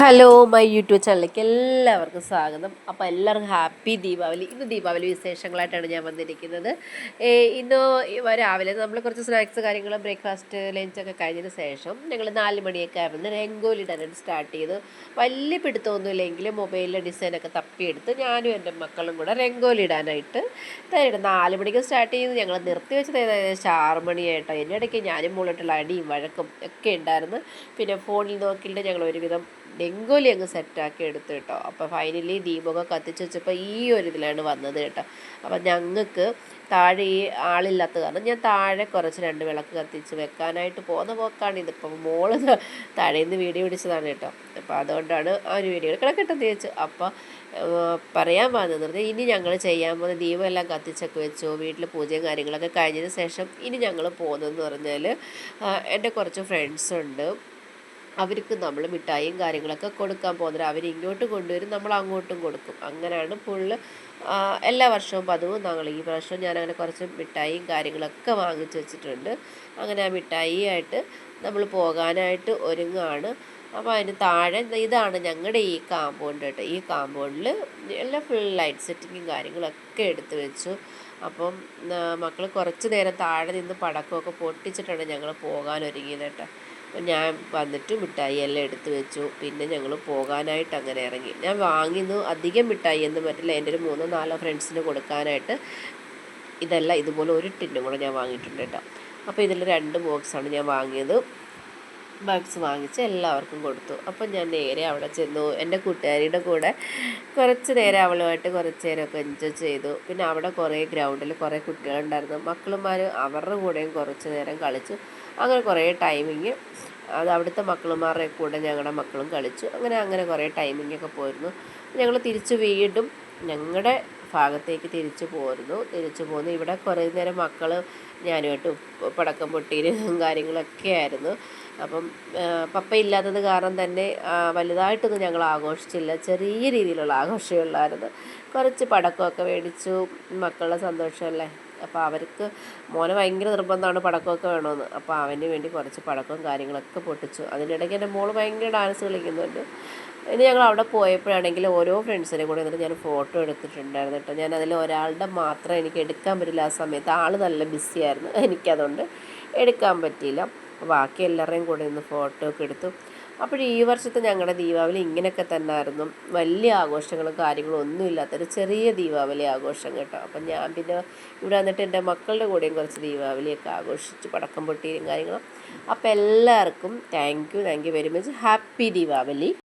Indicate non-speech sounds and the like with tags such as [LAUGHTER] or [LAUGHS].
Hello my YouTube ചാനലിലേക്ക് എല്ലാവർക്കും സ്വാഗതം. അപ്പോൾ എല്ലാവർക്കും ഹാപ്പി ദീപാവലി. ഇന്ന് ദീപാവലി വിശേഷങ്ങളായിട്ടാണ് ഞാൻ വന്നിരിക്കുന്നത്. ഇന്ന് രാവിലെ നമ്മൾ കുറച്ച് സ്നാക്സ് കാര്യങ്ങൾ ബ്രേക്ക്ഫാസ്റ്റ് ലഞ്ചൊക്കെ കഴിഞ്ഞതിന് ശേഷം ഞങ്ങൾ നാല് മണിയൊക്കെ ആയിരുന്നു രംഗോലി ഇടാനായിട്ട് സ്റ്റാർട്ട് ചെയ്തു. വലിയ പിടുത്തമൊന്നുമില്ലെങ്കിലും മൊബൈലിലെ ഡിസൈനൊക്കെ തപ്പിയെടുത്ത് ഞാനും എന്റെ മക്കളും കൂടെ രംഗോലി ഇടാനായിട്ട് തയ്യാറെടുത്തു നാല് മണിക്ക് സ്റ്റാർട്ട് ചെയ്ത്. ഞങ്ങൾ നിർത്തി വെച്ചത് ഏകദേശം ആറ് മണിയായിട്ടോ അതിന്റെ ഇടയ്ക്ക് ഞാനും മുകളിട്ടുള്ള അടിയും വഴക്കും ഒക്കെ ഉണ്ടായിരുന്നു. പിന്നെ ഫോണിൽ നോക്കിയിട്ട് ഞങ്ങൾ ഒരുവിധം ഡെങ്കോലി അങ്ങ് സെറ്റാക്കി എടുത്തു കേട്ടോ. അപ്പോൾ ഫൈനലി ദീപമൊക്കെ കത്തിച്ച് വെച്ചപ്പോൾ ഈ ഒരു ഇതിലാണ് വന്നത് കേട്ടോ. അപ്പം ഞങ്ങൾക്ക് താഴെ ഈ ആളില്ലാത്ത കാരണം ഞാൻ താഴെ കുറച്ച് രണ്ട് വിളക്ക് കത്തിച്ച് വെക്കാനായിട്ട് പോകുന്ന പോക്കാണ് ഇതിപ്പം മോൾ താഴെ നിന്ന് വീഡിയോ പിടിച്ചതാണ് കേട്ടോ. അപ്പോൾ അതുകൊണ്ടാണ് ആ ഒരു വീഡിയോ കിടക്കട്ടെന്ന് ചോദിച്ചു. അപ്പോൾ പറയാൻ വന്നത് ഇനി ഞങ്ങൾ ചെയ്യാൻ പോകുന്ന ദീപം എല്ലാം കത്തിച്ചൊക്കെ വെച്ചു. വീട്ടിൽ പൂജയും കാര്യങ്ങളൊക്കെ കഴിഞ്ഞതിന് ശേഷം ഇനി ഞങ്ങൾ പോകുന്നതെന്ന് പറഞ്ഞാൽ എന്റെ കുറച്ച് ഫ്രണ്ട്സ് ഉണ്ട്. അവർക്ക് നമ്മൾ മിഠായിയും കാര്യങ്ങളൊക്കെ കൊടുക്കാൻ പോകുന്നത്. അവർ ഇങ്ങോട്ട് കൊണ്ടുവരും നമ്മൾ അങ്ങോട്ടും കൊടുക്കും. അങ്ങനെയാണ് ഫുള്ള് എല്ലാ വർഷവും പതിവും ഞങ്ങൾ ഈ പ്രാവശ്യം ഞാൻ അങ്ങനെ കുറച്ച് മിഠായിയും കാര്യങ്ങളൊക്കെ വാങ്ങിച്ച് വെച്ചിട്ടുണ്ട്. അങ്ങനെ ആ മിഠായിയായിട്ട് നമ്മൾ പോകാനായിട്ട് ഒരുങ്ങാണ് അപ്പോൾ അതിന് താഴെ ഇതാണ് ഞങ്ങളുടെ ഈ കാമ്പൗണ്ട് കേട്ടോ. ഈ കാമ്പൗണ്ടിൽ എല്ലാം ഫുൾ ലൈറ്റ് സെറ്റിങ്ങും കാര്യങ്ങളൊക്കെ എടുത്തു വെച്ചു. അപ്പം മക്കൾ കുറച്ച് നേരം താഴെ നിന്ന് പടക്കമൊക്കെ പൊട്ടിച്ചിട്ടാണ് ഞങ്ങൾ പോകാൻ ഒരുങ്ങിയത് കേട്ടോ. അപ്പം ഞാൻ വന്നിട്ട് മിഠായി എല്ലാം എടുത്ത് വെച്ചു. പിന്നെ ഞങ്ങൾ പോകാനായിട്ട് അങ്ങനെ ഇറങ്ങി. ഞാൻ വാങ്ങിന്നു അധികം മിഠായി എന്ന് പറ്റില്ല. എന്റെ ഒരു മൂന്നോ നാലോ ഫ്രണ്ട്സിന് കൊടുക്കാനായിട്ട് ഇതല്ല ഇതുപോലെ ഒരു ടിന്നും കൂടെ ഞാൻ വാങ്ങിയിട്ടുണ്ട് കേട്ടോ. അപ്പോൾ ഇതിൽ രണ്ട് ബോക്സാണ് ഞാൻ വാങ്ങിയത്. ബാഗ്സ് വാങ്ങിച്ച് എല്ലാവർക്കും കൊടുത്തു. അപ്പം ഞാൻ നേരെ അവിടെ ചെന്നു. എന്റെ കൂട്ടുകാരിയുടെ കൂടെ കുറച്ച് നേരം അവളുമായിട്ട് കുറച്ച് നേരമൊക്കെ എൻജോയ് ചെയ്തു. പിന്നെ അവിടെ കുറേ ഗ്രൗണ്ടിൽ കുറേ കുട്ടികളുണ്ടായിരുന്നു. മക്കളുമാർ അവരുടെ കൂടെയും കുറച്ച് നേരം കളിച്ചു. അങ്ങനെ കുറേ ടൈമിങ് അത് അവിടുത്തെ മക്കളുമാരുടെ കൂടെ ഞങ്ങളുടെ മക്കളും കളിച്ചു. അങ്ങനെ അങ്ങനെ കുറേ ടൈമിങ്ങൊക്കെ പോയിരുന്നു. ഞങ്ങൾ തിരിച്ച് വീണ്ടും ഞങ്ങളുടെ ഭാഗത്തേക്ക് തിരിച്ചു പോരുന്നു. തിരിച്ചു പോന്നു ഇവിടെ കുറേ നേരം മക്കൾ ഞാനുമായിട്ട് പടക്കം പൊട്ടിയിലും [LAUGHS] കാര്യങ്ങളൊക്കെ ആയിരുന്നു. അപ്പം പപ്പ ഇല്ലാത്തത് കാരണം തന്നെ വലുതായിട്ടൊന്നും ഞങ്ങൾ ആഘോഷിച്ചില്ല. ചെറിയ രീതിയിലുള്ള ആഘോഷമേ ഉള്ളായിരുന്നു. കുറച്ച് പടക്കമൊക്കെ മേടിച്ചു. മക്കളുടെ സന്തോഷമല്ലേ അപ്പോൾ അവർക്ക് മോനെ ഭയങ്കര നിർബന്ധമാണ് പടക്കമൊക്കെ വേണമെന്ന്. അപ്പോൾ അവന് വേണ്ടി കുറച്ച് പടക്കവും കാര്യങ്ങളൊക്കെ പൊട്ടിച്ചു. അതിനിടയ്ക്ക് എന്റെ മോൾ ഭയങ്കര ഡാൻസ് കളിക്കുന്നുണ്ട്. ഇനി ഞങ്ങൾ അവിടെ പോയപ്പോഴാണെങ്കിൽ ഓരോ ഫ്രണ്ട്സിനെ കൂടെ എന്നിട്ട് ഞാൻ ഫോട്ടോ എടുത്തിട്ടുണ്ടായിരുന്നു കേട്ടോ. ഞാൻ അതിൽ ഒരാളുടെ മാത്രം എനിക്ക് എടുക്കാൻ പറ്റില്ല ആ സമയത്ത്. ആൾ നല്ല ബിസിയായിരുന്നു എനിക്കതുകൊണ്ട് എടുക്കാൻ പറ്റിയില്ല. ബാക്കി എല്ലാവരുടെയും കൂടെ നിന്ന് ഫോട്ടോ ഒക്കെ എടുത്തു. അപ്പോൾ ഈ വർഷത്തെ ഞങ്ങളുടെ ദീപാവലി ഇങ്ങനെയൊക്കെ തന്നെ ആയിരുന്നു വലിയ ആഘോഷങ്ങളും കാര്യങ്ങളും ഒന്നും ഇല്ലാത്തൊരു ചെറിയ ദീപാവലി ആഘോഷം കേട്ടോ. അപ്പം ഞാൻ പിന്നെ ഇവിടെ വന്നിട്ട് എന്റെ മക്കളുടെ കൂടെയും കുറച്ച് ദീപാവലിയൊക്കെ ആഘോഷിച്ച്. പടക്കം പൊട്ടിയും കാര്യങ്ങളും. അപ്പോൾ എല്ലാവർക്കും thank you thank you very much. Happy Deepavali.